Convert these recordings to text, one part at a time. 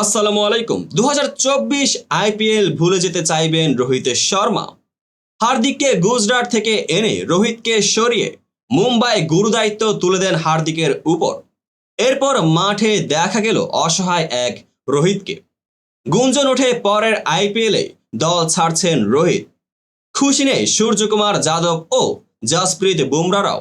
আসসালামু আলাইকুম। দু হাজার চব্বিশ আইপিএল ভুলে যেতে চাইবেন রোহিত শর্মা। হার্দিককে গুজরাট থেকে এনে রোহিতকে সরিয়ে মুম্বাই গুরুদায়িত্ব তুলে দেন হার্দিকের উপর। এরপর মাঠে দেখা গেল অসহায় এক রোহিতকে। গুঞ্জন ওঠে পরের আইপিএলে দল ছাড়ছেন রোহিত। খুশি নেই সূর্যকুমার যাদব ও জাসপ্রীত বুমরারাও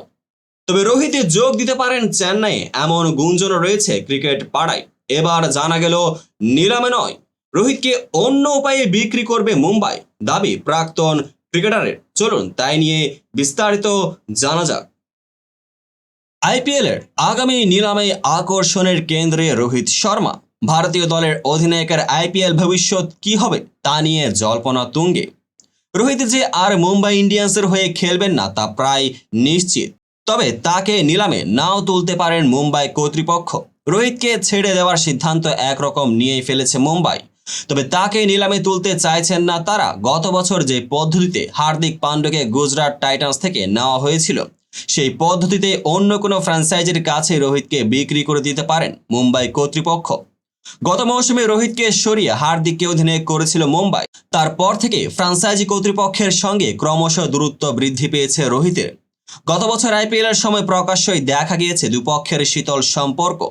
তবে রোহিত যোগ দিতে পারেন চেন্নাইয়ে, এমন গুঞ্জনও রয়েছে ক্রিকেট পাড়ায়। এবার জানা গেল নিলামে নয়। রোহিতকে অন্য উপায়ে বিক্রি করবে মুম্বাই, দাবি প্রাক্তন ক্রিকেটারের। চলুন তাই নিয়ে বিস্তারিত জানা যাক। আইপিএলের আগামী নিলামে আকর্ষণের কেন্দ্রে রোহিত শর্মা। ভারতীয় দলের অধিনায়কের আইপিএল ভবিষ্যৎ কি হবে তা নিয়ে জল্পনা তুঙ্গে। রোহিত যে আর মুম্বাই ইন্ডিয়ান্সের হয়ে খেলবেন না তা প্রায় নিশ্চিত। তবে তাকে নিলামে নাও তুলতে পারেন মুম্বাই কর্তৃপক্ষ। রোহিতকে ছেড়ে দেওয়ার সিদ্ধান্ত একরকম নিয়েই ফেলেছে মুম্বাই। তবে তাকে নিলামে তুলতে চাইছেন না তারা। গত বছর যে পদ্ধতিতে হার্দিক পান্ড্যকে গুজরাট টাইটান্স থেকে নেওয়া হয়েছিল, সেই পদ্ধতিতে অন্য কোনো ফ্র্যাঞ্চাইজির কাছে রোহিতকে বিক্রি করে দিতে পারেন মুম্বাই কর্তৃপক্ষ। গত মৌসুমে রোহিতকে সরিয়ে হার্দিককে অধিনায়ক করেছিল মুম্বাই। তারপর থেকে ফ্রান্সাইজি কর্তৃপক্ষের সঙ্গে ক্রমশ দূরত্ব বৃদ্ধি পেয়েছে রোহিতের। গত বছর আইপিএল এর সময় প্রকাশ্যই দেখা গিয়েছে দুপক্ষের শীতল সম্পর্ক।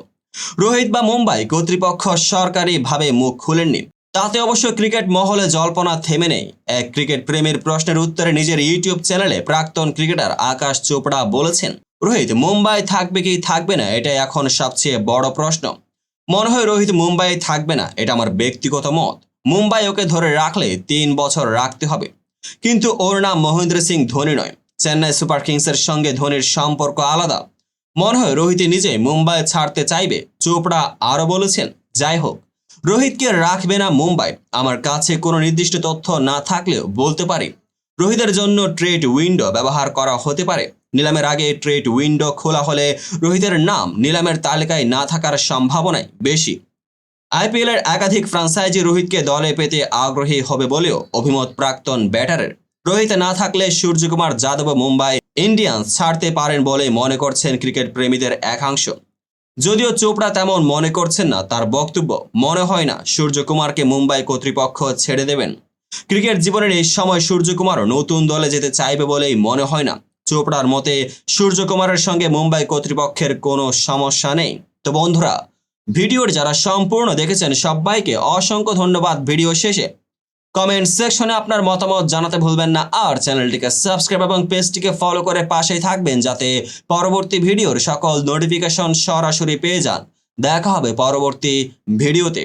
রোহিত বা মুম্বাই কর্তৃপক্ষ সরকারিভাবে মুখ খুলেননি। তাতে অবশ্য ক্রিকেট মহলে জল্পনা থেমে নেই। এক ক্রিকেট প্রেমীর প্রশ্নের উত্তরে নিজের ইউটিউব চ্যানেলে প্রাক্তন ক্রিকেটার আকাশ চোপড়া বলেছেন, রোহিত, মুম্বাই থাকবে কি থাকবে না এটা এখন সবচেয়ে বড় প্রশ্ন। মনে হয় রোহিত মুম্বাই থাকবে না, এটা আমার ব্যক্তিগত মত। মুম্বাই ওকে ধরে রাখলে তিন বছর রাখতে হবে। কিন্তু ওর নাম মহেন্দ্র সিং ধোনি নয়। চেন্নাই সুপার কিংসের সঙ্গে ধোনির সম্পর্ক আলাদা। মনে হয় রোহিত নিজে মুম্বাই ছাড়তে চাইবে, চোপড়া আরও বলেছেন, যাই হোক। রোহিতকে রাখবে না মুম্বাই, আমার কাছে কোনো নির্দিষ্ট তথ্য না থাকলেও বলতে পারি। রোহিতের জন্য ট্রেড উইন্ডো ব্যবহার করা হতে পারে। নিলামের আগে ট্রেড উইন্ডো খোলা হলে রোহিতের নাম নিলামের তালিকায় না থাকার সম্ভাবনাই বেশি। আইপিএলের একাধিক ফ্রাঞ্চাইজি রোহিতকে দলে পেতে আগ্রহী হবে বলেও অভিমত প্রাক্তন ব্যাটারের। রোহিত না থাকলে সূর্যকুমার যাদব মুম্বাই ইন্ডিয়ান্স ছাড়তে পারেন বলে মনে করছেন ক্রিকেট প্রেমীদের একাংশ। যদিও চোপড়া তেমন মনে করছেন না, তার বক্তব্য, মনে হয় না সূর্যকুমারকে মুম্বাই কর্তৃপক্ষ ছেড়ে দেবেন। ক্রিকেট জীবনের এই সময় সূর্যকুমারও নতুন দলে যেতে চাইবে বলেই মনে হয় না। চোপড়ার মতে, সূর্যকুমারের সঙ্গে মুম্বাই কর্তৃপক্ষের কোনো সমস্যা নেই। তো বন্ধুরা ভিডিওর যারা সম্পূর্ণ দেখেছেন সবাইকে অসংখ্য ধন্যবাদ। ভিডিও শেষে কমেন্ট সেকশনে আপনার মতামত জানাতে ভুলবেন না। আর চ্যানেলটিকে সাবস্ক্রাইব এবং পেজটিকে ফলো করে পাশেই থাকবেন যাতে পরবর্তী ভিডিওর সকল নোটিফিকেশন সরাসরি পেয়ে যান। দেখা হবে পরবর্তী ভিডিওতে।